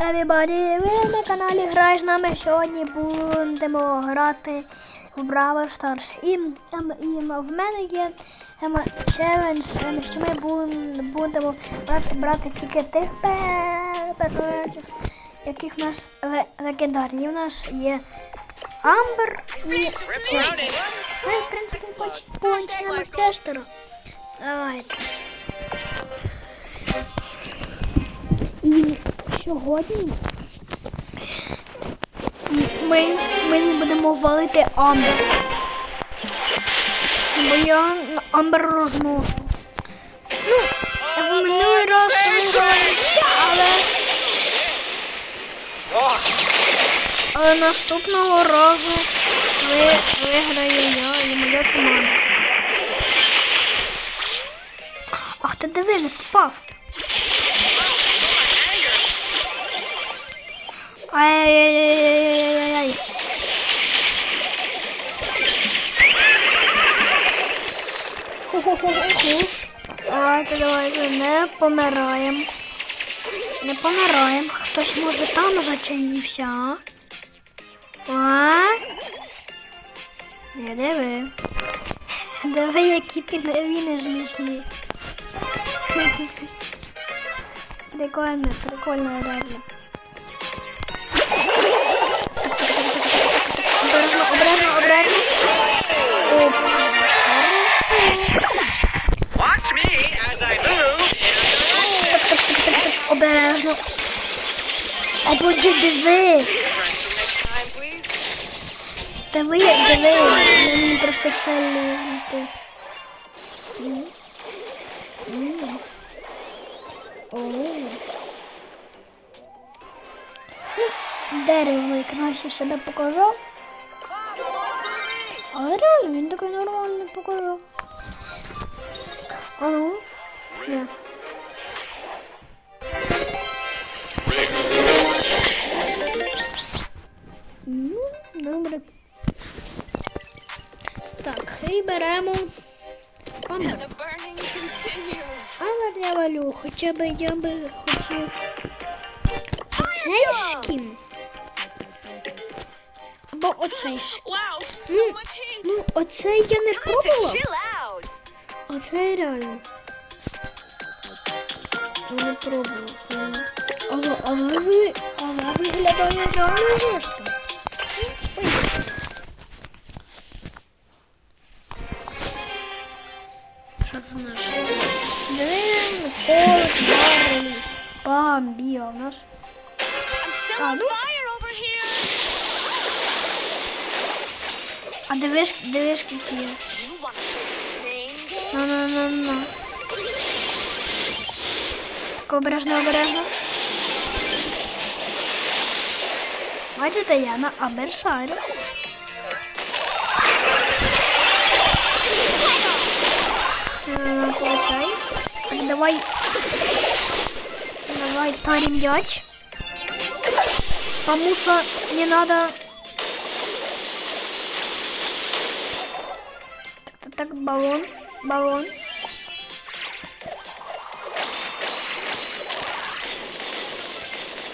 Everybody, ви на каналі Грай з нами. Сьогодні будемо грати в Brawl Stars. І, ем, і в мене є ем, челендж, ем, що ми будемо брати, брати тільки тих пе- персонажів, яких в нас легендарні. У нас є Амбер і Честер. Ми, в принципі, поч- почнемо з Честера. Давайте. І сьогодні ми, ми будемо валити Амбер. Бо я Амбер розношу. Ну, в минулий раз виграла я, але, але наступного разу ви, виграє я і моя команда. Ах ти диви, не попав. Ай-яй-яй-яй-яй-яй-яй. Ху-ху-ху-ху. Давайте, давайте, не помираємо. Не помираємо. Хтось може там зачинився. А? Не диви. Диви, які підвіни змішні. Прикольно, прикольно, реально. Обережно. А будь диви. Next time, please. Диви. Мені просто шалити. Дерево краще себе показав. Але реально він такий нормальний показав. А ну? Беремо. Але я валю, хоча б я би хотів оцей шкін. Або оцей Mm. heat. Ну, оцей я не пробував. Оцей реально. Я не пробував. Я Але, але ви, але виглядає реально жорстко. On no. fire over here. А дивиш, дивиш, які? На на на на. Так, обережно, обережно. Бачите, я на Абершарі. Е, Получай. Так, давай. Давай тарим мяч. Потому что не надо... Так, так, баллон, баллон.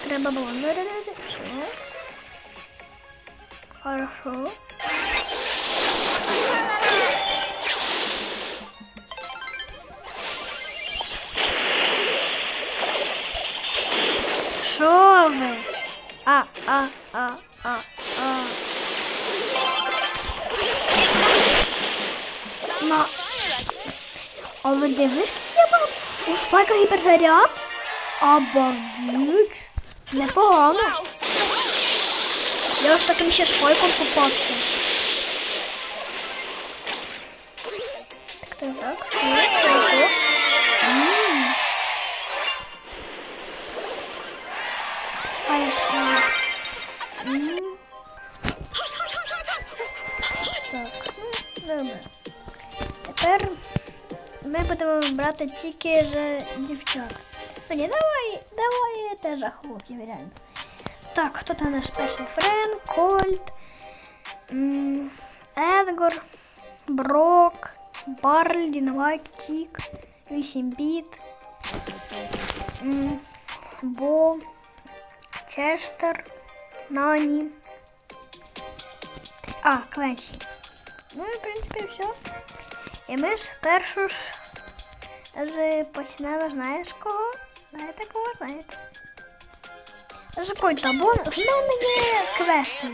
Треба баллон. Все. Хорошо. Ви? А, а, а, а, а. На. Але дивись, я мав у спайка гіперзаряд. Обалдеть. Непогано. Я ж таким ще спайком попався. Так, так, так. Брати тільки з дівчат. Ну ні, давай, давай теж за хлопців, реально. Так, хто там наш перший френ, Кольт, м, Брок, Барль, Тік, 8 біт, Бо, Честер, Нані. А, Кленчі. Ну, і, в принципі, все. І ми спершу ж ж почнемо, знаєш кого? Знаєте кого, знаєте? З кольта, бо в мене є квести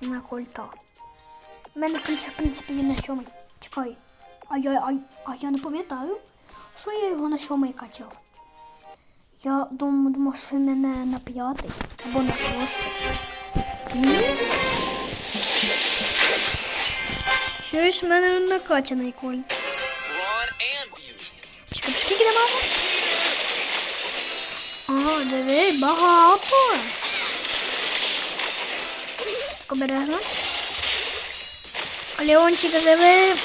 на кольта. У мене, принципі, в принципі, він на сьомий. Чекай. А я, а, а я не пам'ятаю, що я його на сьомий качав. Я думав, думав, що мене на п'ятий або на шостий. Ні. Щось в мене накачаний кольт. Brawn and beauty. Чекай, скільки дамажу? А, диви, багато. Так, обережно. Леончик, диви.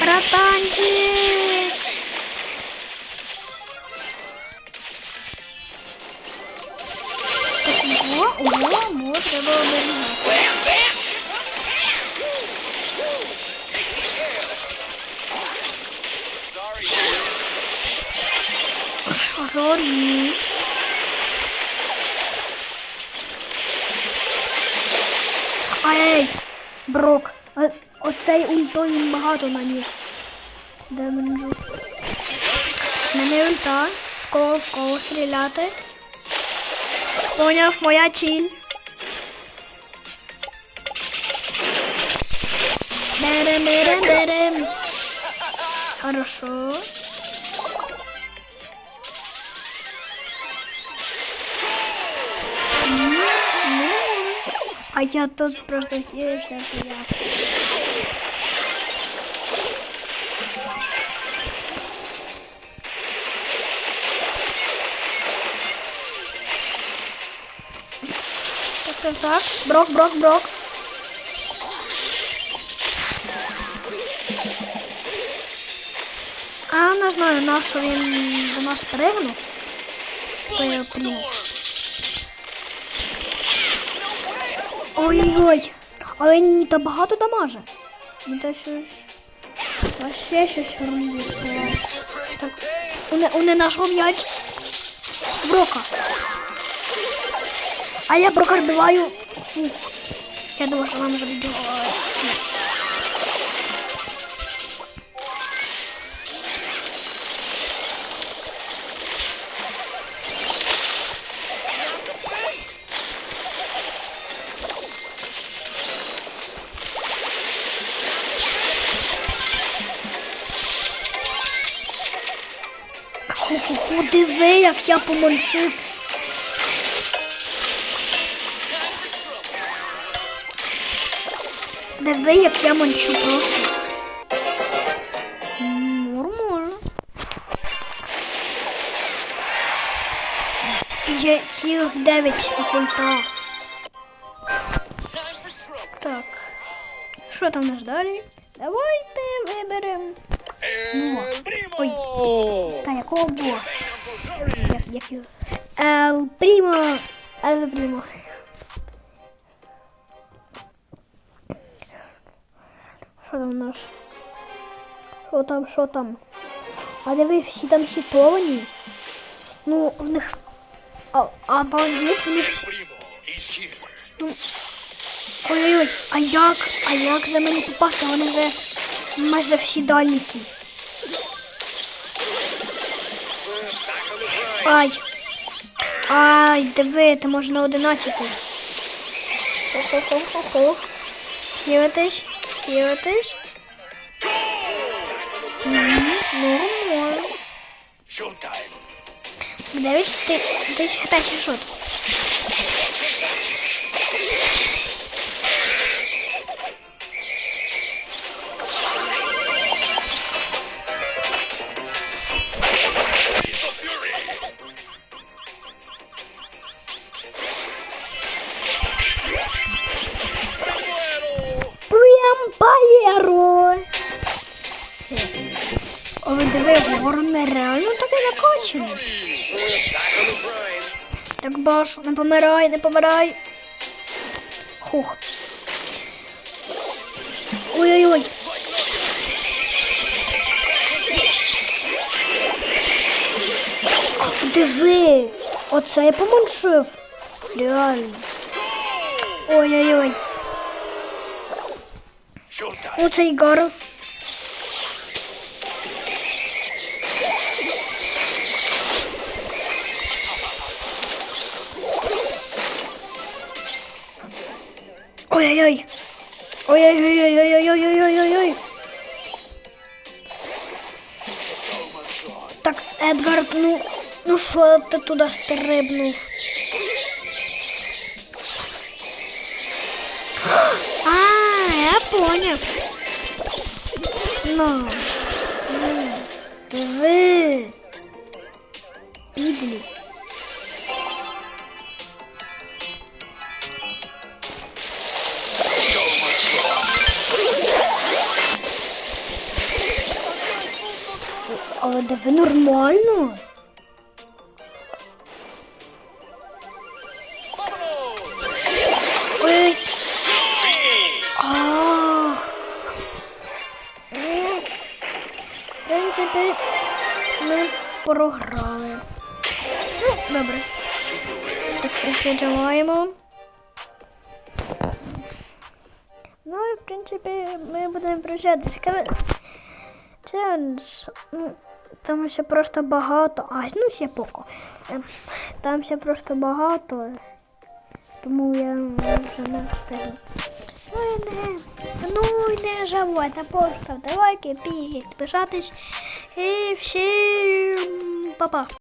Братанчик. Так, ого, ого, ого, треба оберігати. Жорі. Ей, Брок, а- оцей ультой він багато наніс. Демонжу. Мене ульта. В кого, в кого стріляти. Поняв, моя ціль. Берем, берем, берем. Хорошо. А я тут прокатився, що я. Так, так. Брок, брок, брок. А не знаю, на що він до нас пригнув. То Ой-ой-ой. Але не та багато дамаже. Не та щось. Вообще щось робиться. Так. Уне, не нашого м'яч. Брока. А я брока вбиваю. Фух. Я думаю, що вам вже відбиває. Я помоншив. Диви, як я мончу просто. Нормально. Є цілих 9 культа. Time for. Так. Що там у нас далі? Давайте виберемо. Та якого бога? Як, як його? Ел Прімо. Ел Прімо. Що там у нас? Що там, що там? А диви, всі там щитовані. Ну, в них. А, а бандит, в них всі. Here. Ой-ой-ой, а як? А як же мені попасти? Вони вже майже всі дальніки. Ай. Ай, диви, ти можна одиначити. 11. Хо-хо-хо-хо-хо. Хілитись. Мгм, Нормально. Дивись, ти, ти ж хп Прямпаєро! Ой, диви, ворон нереально таке grind. Так баш, не помирай, не помирай. Хух. Ой-ой-ой. Диви. Оце я поманшив. Реально. Ой-ой-ой. Оцей Гарл. Ой-ой-ой. Ой-ой-ой-ой-ой-ой-ой-ой-ой. Так, Едгар, ну, ну що ти туди стрибнув? Одна, дві, підлі. Але да ви нормально? Програли. Ну, добре. Так, відкриваємо. Ну і в принципі ми будемо прощатися. Ну, там ще просто багато. А, ну ще поки. Ем, Там ще просто багато. Тому я вже не встигну. Ну не, ну не забувайте поставте лайки, підписатись і всім па-па.